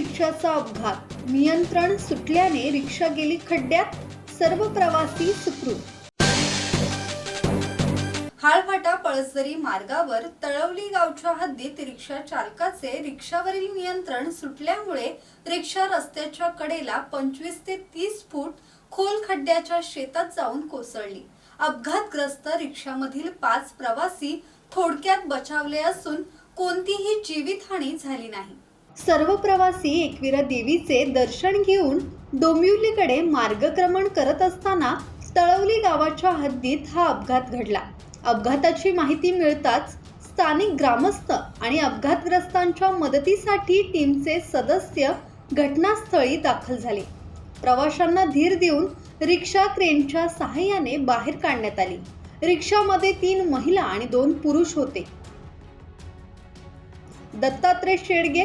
रिक्षाचा अपघात. नियंत्रण सुटल्याने रिक्षा गेली खड्ड्यात. सर्व प्रवासी सुखरूप. हाळफाटा पळसदरी मार्गावर तळवली गावच्या हद्दीत रिक्षा चालकाचे रिक्षावरील नियंत्रण सुटल्यामुळे रिक्षा रस्त्याच्या कडेला पंचवीस ते तीस फूट खोल खड्ड्याच्या शेतात जाऊन कोसळली. अपघातग्रस्त रिक्षामधील पाच प्रवासी थोडक्यात बचावले असून कोणतीही जीवितहानी झाली नाही. सर्व प्रवासी एकविरा देवीचे दर्शन घेऊन डोंबिवलीकडे मार्गक्रमण करत असताना तळवली गावाच्या हद्दीत हा अपघात घडला. अपघाताची माहिती मिळताच स्थानिक ग्रामस्थ आणि अपघातग्रस्तांच्या मदतीसाठी टीमचे सदस्य घटनास्थळी दाखल झाले. प्रवाशांना धीर देऊन रिक्षा क्रेनच्या सहाय्याने बाहेर काढण्यात आली. रिक्षामध्ये तीन महिला आणि दोन पुरुष होते. दत्तात्रय शेडगे